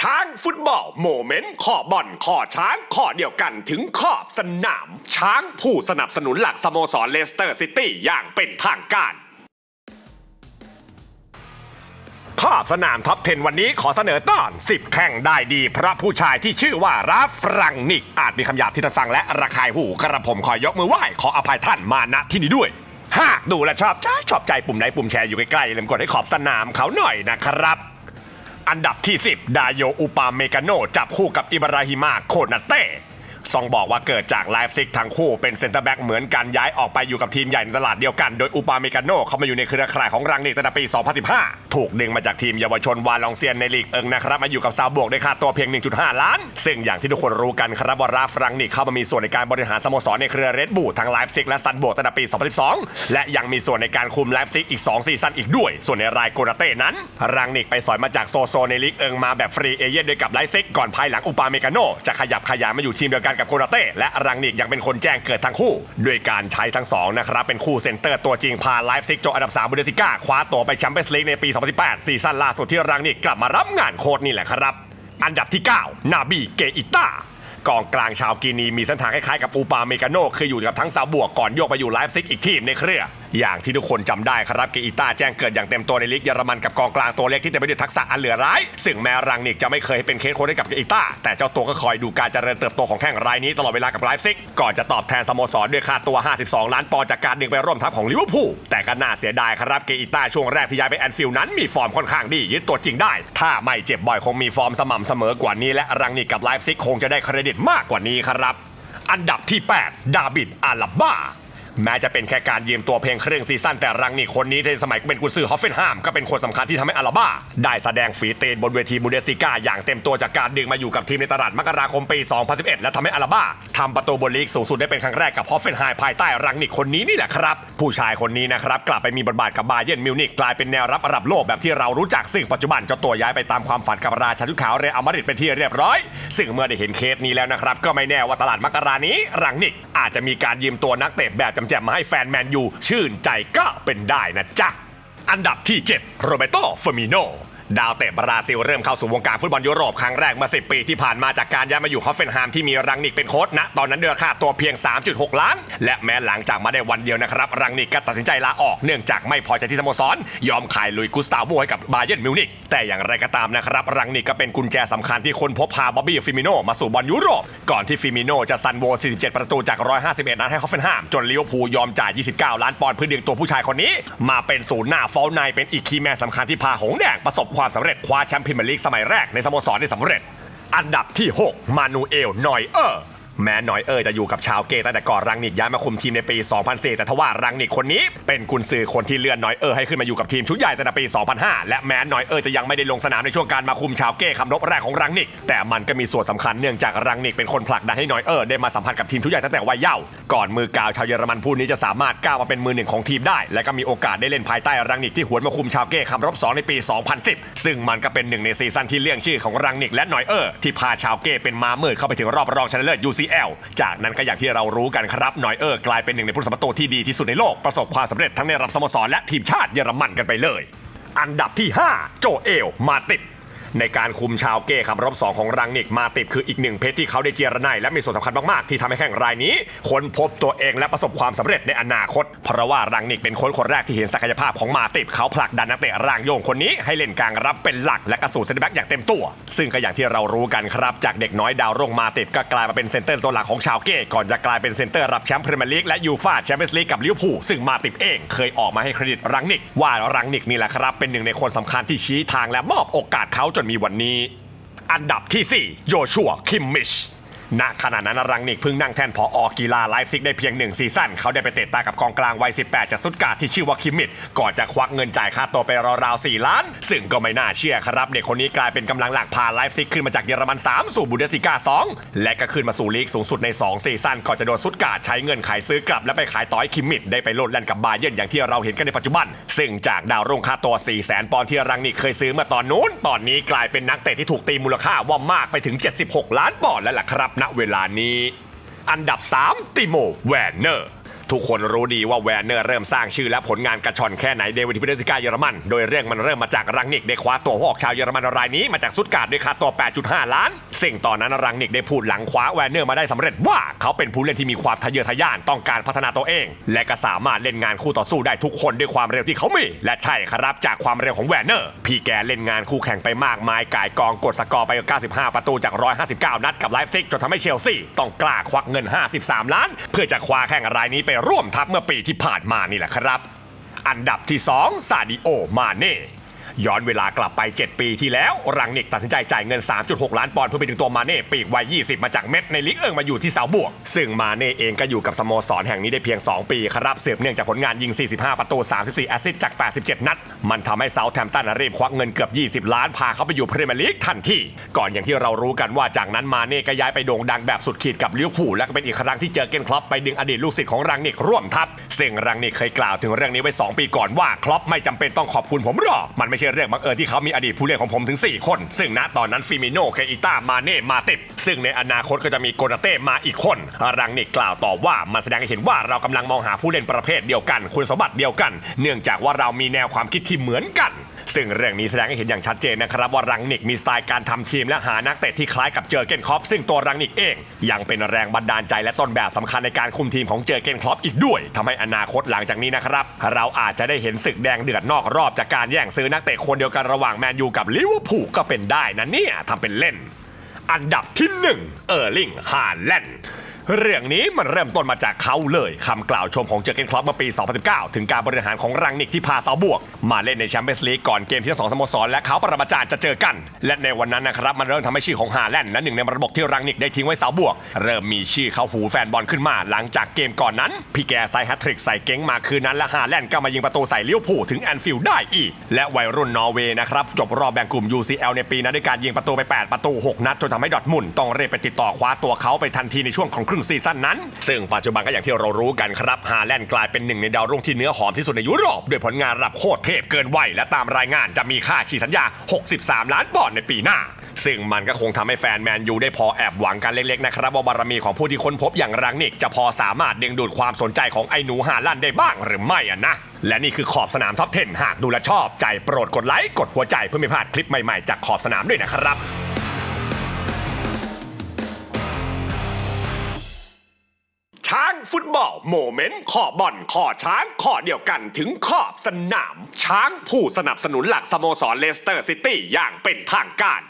ช้างฟุตบอลโมเมนต์ขอบอลขอช้างขอเดียวกันถึงขอบสนาม ช้างผู้สนับสนุนหลักสโมสรเลสเตอร์ซิตี้อย่างเป็นทางการขอบสนามท็อป 10 วันนี้ขอเสนอตอน 10 แข่งได้ดีพระผู้ชายที่ชื่อว่าราฟรังนิก อาจมีคำหยาบที่ท่านฟังและระคายหูกระผมขอยกมือไหว้ขออภัยท่านมาณที่นี้ด้วย หากดูและชอบใจชอบใจปุ่มไหนปุ่มแชร์อยู่ใกล้ๆอย่าลืมกดให้ขอบสนามเขาหน่อยนะครับ อันดับที่ 10 ดาโยอุปาเมกาโนจับคู่กับอิบราฮิมาโคนาเต้ ซองบอกว่าเกิดจากไลฟ์ซิกทั้งคู่เป็นเซนเตอร์แบ็กเหมือนกันย้ายออกไปอยู่กับทีมใหญ่ในตลาดเดียวกัน โดยอุปาเมกาโนเข้ามาอยู่ในเครือข่ายของรังนิกตั้งแต่ปี 2015 ถูกดึงมาจากทีมเยาวชนวาลองเซียนในลีกเอิงนะครับมาอยู่กับซาวบวกด้วยค่าตัวเพียง 1.5 ล้าน ซึ่งอย่างที่ทุกคนรู้กันครับว่าราฟรังนิกเข้ามามีส่วนในการบริหารสโมสรในเครือเรดบูทั้งไลฟ์ซิกและซันบวกตั้งแต่ปี 2012 และยังมีส่วนในการคุมไลฟ์ซิกอีก 2 ซีซั่นอีกด้วย ส่วนในรายโกนาเต้นั้น รังนิกไปสอยมาจากโซโซในลีกเอิงมาแบบฟรีเอเย่นด้วยกับไลฟ์ซิกก่อนภายหลังอุปาเมกาโนจะขยับขยายมาอยู่ทีมเดียวกันกับโคนาเต้และรังนิกยังเป็นคนแจ้งเกิดทั้งคู่ ด้วยการใช้ทั้งสองนะครับเป็นคู่เซนเตอร์ตัวจริงพาไลฟ์ซิกจบอันดับ3บูเดสิก้าคว้าตัวไปแชมเปี้ยนส์ลีกในปี 2018 ซีซั่นล่าสุดที่รังนิกกลับมารับงานโค้ชนี่แหละครับ อันดับที่ 9 นาบีเกอิต้ากองกลางชาวกีนีมีเส้นทางคล้ายๆกับอูปาเมกาโนคืออยู่กับทั้งซาบวกก่อนโยกไปอยู่ไลฟ์ซิกอีกทีมในเครือ อย่างที่ทุกคนจำได้ครับเกอิต้าแจ้งเกิดอย่างเต็มตัวในลีกเยอรมันกับกองกลางตัวเล็กที่เต็มไปด้วยทักษะอันเหลือร้ายซึ่งแม้รังนิกจะไม่เคยเป็นเคสโค้ชให้กับเกอิต้าแต่เจ้าตัวก็คอยดูการเจริญเติบโตของแข้งรายนี้ตลอดเวลากับไลฟ์ซิกก่อนจะตอบแทนสโมสรด้วยค่าตัว 52 ล้านปอนด์จากการดึงไปร่วมทัพของลิเวอร์พูลแต่ก็น่าเสียดายครับเกอิต้าช่วงแรกที่ย้ายไปแอนฟิลด์นั้นมีฟอร์มค่อนข้างดียึดตัวจริงได้ ถ้าไม่เจ็บบ่อยคงมีฟอร์มสม่ำเสมอกว่านี้และรังนิกกับไลฟ์ซิกคงจะได้เครดิตมากกว่านี้ครับอันดับที่ 8 ดาบิดอาลาบ้า แม้จะเป็นแค่การยืมตัวเพียงครึ่งซีซั่นแต่รังนี่คนนี้ในสมัยเป็นกุนซือฮอฟเฟนฮามก็เป็นคนสำคัญที่ทำให้อาลาบ้า ได้แสดงฝีเตนบนเวทีบูเดสซิก้าอย่างเต็มตัวจากการดึงมาอยู่กับทีมในตลาดมกราคมปี 2011 และทำให้อาลาบ้าทำประตูบนลีกสูงสุดได้เป็นครั้งแรกกับฮอฟเฟนไฮม์ภายใต้รังนิกคนนี้นี่แหละครับ ผู้ชายคนนี้นะครับกลับไปมีบทบาทกับบาเยิร์นมิวนิกกลายเป็นแนวรับระดับโลกแบบที่เรารู้จักซึ่งปัจจุบันเจ้าตัวย้ายไปตามความฝันกับราชาชุดขาวเรอัลมาดริดเป็นที่เรียบร้อย ซึ่งเมื่อได้เห็นเคสนี้แล้วนะครับก็ไม่แน่ว่าตลาดมกรานี้รังนิกอาจจะมีการยืมตัวนักเตะแบบจำแจมมาให้แฟนแมนยูชื่นใจก็เป็นได้นะจ๊ะ อันดับที่ 7 โรเบโตเฟอร์มิโน ดาวเตะบราซิลเริ่มเข้าสู่วงการฟุตบอลยุโรปครั้งแรกเมื่อ 10 ปีที่ผ่านมาจากการย้ายมาอยู่ฮอฟเฟนไฮม์ที่มีรังนิกเป็นโค้ชณตอนนั้นเดือค่าตัวเพียง 3.6 ล้าน และแม้หลังจากมาได้วันเดียวนะครับ รังนิกก็ตัดสินใจลาออกเนื่องจากไม่พอใจที่สโมสร ยอมขายลุยกุสตาโวให้กับบาเยิร์นมิวนิกแต่อย่างไรก็ตามนะครับ รังนิกก็เป็นกุญแจสำคัญที่คนพบพาบ๊อบบี้ฟิมิโนมาสู่บอลยุโรป ก่อนที่ฟิมิโนจะซันโว 47 ประตูจาก 151 นัดให้ฮอฟเฟนไฮม์จนลิเวอร์พูลยอมจ่าย 29 ล้านปอนด์เพื่อดึงตัวผู้ชายคนนี้ มาเป็นศูนย์หน้าฟอลไนเป็นอีกคีย์แมนสำคัญที่พาหงแดงประสบความสำเร็จคว้าแชมป์พรีเมียร์ลีกสมัยแรกในสโมสรได้สำเร็จ อันดับที่ 6 มานูเอลนอยเออร์ แม้นอยเออร์จะอยู่กับชาวเกย์ตั้งแต่ก่อนรังนิกย้ายมาคุมทีมในปี 2004 แต่ทว่ารังนิกคนนี้ เป็นกุนซือคนที่เลื่อนนอยเออร์ให้ขึ้นมาอยู่กับทีมชุดใหญ่ตั้งแต่ปี 2005 และแม้นอยเออร์จะยังไม่ได้ลงสนามในช่วงการมาคุมชาวเกย์คำรบแรกของรังนิก แต่มันก็มีส่วนสำคัญเนื่องจากรังนิกเป็นคนผลักดันให้นอยเออร์ได้มาสัมพันธ์กับทีมชุดใหญ่ตั้งแต่วัยเยาว์ก่อนมือกาวชาวเยอรมันผู้นี้จะสามารถก้าวมาเป็นมือหนึ่งของทีมได้ และก็มีโอกาสได้เล่นภายใต้รังนิกที่หวนมาคุมชาวเกย์คำรบสองในปี 2010 ซึ่งมันก็เป็นหนึ่งในซีซั่นที่เลี่ยงชื่อของรังนิกและนอยเออร์ที่พาชาวเกย์เป็นมามืดเข้าไปถึงรอบรองชนะเลิศ UCL จากนั้นก็อย่างที่เรารู้กันครับนอยเออร์กลายเป็นหนึ่งในผู้สมัครตัวที่ดีที่สุดในโลกประสบความสำเร็จทั้งในระดับสโมสรและทีมชาติเยอรมันกันไปเลย อันดับที่ 5 โจเอลมาติด ในการคุมชาวเก้คำรบสองของรังนิกมาติดคืออีกหนึ่งเพชรที่เขาได้เจรไนและมีส่วนสำคัญมากๆที่ทำให้แข่งรายนี้ค้นพบตัวเองและประสบความสำเร็จในอนาคต เพราะว่ารังนิกเป็นคนคนแรกที่เห็นศักยภาพของมาติดเขาผลักดันนักเตะร่างโยงคนนี้ให้เล่นกลางรับเป็นหลักและกระสูนเซนเตอร์แบ็กอย่างเต็มตัว ซึ่งก็อย่างที่เรารู้กันครับจากเด็กน้อยดาวรุ่งมาติดก็กลายมาเป็นเซนเตอร์ตัวหลักของชาวเก้ก่อนจะกลายเป็นเซนเตอร์รับแชมป์พรีเมียร์ลีกและยูฟ่าแชมเปี้ยนส์ลีกกับลิเวอร์พูลซึ่งมาติดเองเคยออกมาให้เครดิตรังนิกว่ารังนิกนี่แหละครับเป็นหนึ่งในคนสำคัญที่ชี้ทางและมอบโอกาสเขาจนมีวันนี้ อันดับที่ 4 โยชัวคิมมิช ณขณะนั้นรังนิกเพิ่งนั่งแทนผออกีฬาไลฟ์ซิกได้เพียงหนึ่งซีซั่นเขาได้ไปเตะตากับกองกลางวัย 18 จากซุดกาที่ชื่อว่าคิมมิชก่อนจะควักเงินจ่ายค่าตัวไปราวๆ4ล้าน ซึ่งก็ไม่น่าเชื่อครับ เด็กคนนี้กลายเป็นกำลังหลักพาไลฟ์ซิกขึ้นมาจากเยอรมัน 3 สู่บูเดสซิกา 2 และก็ขึ้นมาสู่ลีกสูงสุดใน 2 ซีซั่นก่อนจะโดนซุดกาใช้เงินขายซื้อกลับและไปขายต่อให้คิมมิชได้ไปโลดแล่นกับบาเยิร์นอย่างที่เราเห็นกันในปัจจุบัน ซึ่งจากดาวรุ่งค่าตัว 4 0 0แสนปอนด์ที่รังนิกเคยซื้อมื่อตอนนู้น ตอนนี้กลายเป็นนักเตะที่ถูกตีมูลค่าว่ามากไปถึง 76 ล้านปอนด์แล้วล่ะครับณเวลานี้ อันดับ 3 ติโม แวนเนอร์ ทุกคนรู้ดีว่าแวนเนอร์เริ่มสร้างชื่อและผลงานกระชอนแค่ไหนเดวิดพิเดสิกาเยอรมัน โดยเรื่องมันเริ่มมาจากรังนิกได้คว้าตัวหัวออกชาวเยอรมันรายนี้มาจากซุดการ์ดด้วยค่าตัว 8.5 ล้านสิ่งตอนนั้นรังนิกได้พูดหลังคว้าแวนเนอร์มาได้สำเร็จว่าเขาเป็นผู้เล่นที่มีความทะเยอทะยานต้องการพัฒนาตัวเอง และก็สามารถเล่นงานคู่ต่อสู้ได้ทุกคนด้วยความเร็วที่เขามี และใช่ครับจากความเร็วของแวนเนอร์ พี่แกเล่นงานคู่แข่งไปมากมายก่ายกองกดสกอร์ไป 95 ประตูจาก 159 นัดกับไลฟ์ซิกจนทำให้เชลซีต้องกล้าควักเงิน 53 ล้าน เพื่อจะคว้าแข่งรายนี้ไปร่วมทัพเมื่อปีที่ผ่านมานี่แหละครับ อันดับที่ 2 ซาดิโอ มาเน่ ย้อนเวลากลับไป 7 ปีที่แล้ว รังนิกตัดสินใจจ่ายเงิน 3.6 ล้านปอนด์เพื่อไปดึงตัวมาเน่ปีกวัย 20 มาจากเม็ดในลิกเอิงมาอยู่ที่เสาบวก ซึ่งมาเน่เองก็อยู่กับสโมสรแห่งนี้ได้เพียง 2 ปีครับเสืบเนื่องจากผลงานยิง 45 ประตู 34 แอสซิสต์จาก 87 นัด มันทำให้เซาท์แฮมตันรีบควักเงินเกือบ 20 ล้านพาเขาไปอยู่พรีเมียร์ลีกทันทีก่อนอย่างที่เรารู้กันว่าจากนั้นมาเน่ก็ย้ายไปโด่งดังแบบสุดขีดกับลิเวอร์พูลและก็เป็นอีกครั้งที่เจอเกนคล็อปไปดึงอดีตลูกศิษย์ของรังนิกร่วมทัพซึ่งรังนิกเคยกล่าวถึงเรื่องนี้ไว้ 2 ปีก่อนว่าคล็อปไม่จำเป็นต้องขอบคุณผมหรอกมันไม่ใช่เรื่องบังเอิญที่เขามีอดีตผู้เล่นของผมถึง 4 คน ซึ่งณตอนนั้นฟิมิโนเคอิต้ามาเน่มาติดซึ่งในอนาคตก็จะมีโกนาเต้มาอีกคนรังนิกกล่าวต่อว่ามันแสดงให้เห็นว่าเรากำลังมองหาผู้เล่นประเภทเดียวกัน คุณสมบัติเดียวกัน เนื่องจากว่าเรามีแนวความคิดที่เหมือนกัน ซึ่งเรื่องนี้แสดงให้เห็นอย่างชัดเจนนะครับ ว่ารังนิกมีสไตล์การทำทีมและหานักเตะที่คล้ายกับเจอเกนคล็อปซึ่งตัวรังนิกเอง ยังเป็นแรงบันดาลใจและต้นแบบสำคัญในการคุมทีมของเจอเกนคล็อปอีกด้วยทำให้อนาคตหลังจากนี้นะครับ เราอาจจะได้เห็นศึกแดงเดือดนอกรอบจากการแย่งซื้อนักเตะคนเดียวกันระหว่างแมนยูกับลิเวอร์พูลก็เป็นได้นะเนี่ยทำเป็นเล่น อันดับที่1เออร์ลิงฮาแลนด์ เรื่องนี้มันเริ่มต้นมาจากเขาเลยคำกล่าวชมของเจอร์เกนคล็อปเมื่อปี 2019 ถึงการบริหารของรังนิกที่พาเสาบวก มาเล่นในแชมเปี้ยนส์ลีกก่อนเกมที่ทั้งสองสโมสรและเขาปรมาจารย์จะเจอกัน และในวันนั้นนะครับ มันเริ่มทำให้ชื่อของฮาแลนด์และหนึ่งในระบบที่รังนิกได้ทิ้งไว้เสาบวก เริ่มมีชื่อเข้าหูแฟนบอลขึ้นมา หลังจากเกมก่อนนั้นพี่แกใส่แฮตทริกใส่เก้งมาคืนนั้นและฮาแลนด์ก็มายิงประตูใส่เลิเวอร์พูลถึงแอนฟิลด์ได้อีก และวัยรุ่นนอร์เวย์นะครับจบรอบแบ่งกลุ่ม UCL ในปีนั้นด้วยการยิงประตูไป 8 ประตู 6 นัดจนทำให้ดอทมุนต้องเรียกไปติดต่อคว้าตัวเขาไปทันทีในช่วงของครึ่งซีซั่นนั้น ซึ่งปัจจุบันก็อย่างที่เรารู้กันครับฮาแลนด์กลายเป็นหนึ่งในดาวรุ่งที่เนื้อหอมที่สุดในยุโรปด้วยผลงานระดับโคตรเทพเกินวัยและตามรายงานจะมีค่าฉีสัญญา 63 ล้านปอนด์ในปีหน้า ซึ่งมันก็คงทำให้แฟนแมนยูได้พอแอบหวังกันเล็กๆนะครับว่าบารมีของผู้ที่ค้นพบอย่างรังนิกจะพอสามารถดึงดูดความสนใจของไอ้หนูฮาลันด์ได้บ้างหรือไม่อะนะ และนี่คือขอบสนามท็อป 10 หากดูและชอบใจโปรดกดไลค์กดหัวใจเพื่อไม่พลาดคลิปใหม่ๆจากขอบสนามด้วยนะครับ ฟุตบอลโมเมนต์ขอบอลขอช้างขอเดียวกันถึงขอบสนาม ช้างผู้สนับสนุนหลักสโมสรเลสเตอร์ซิตี้อย่างเป็นทางการ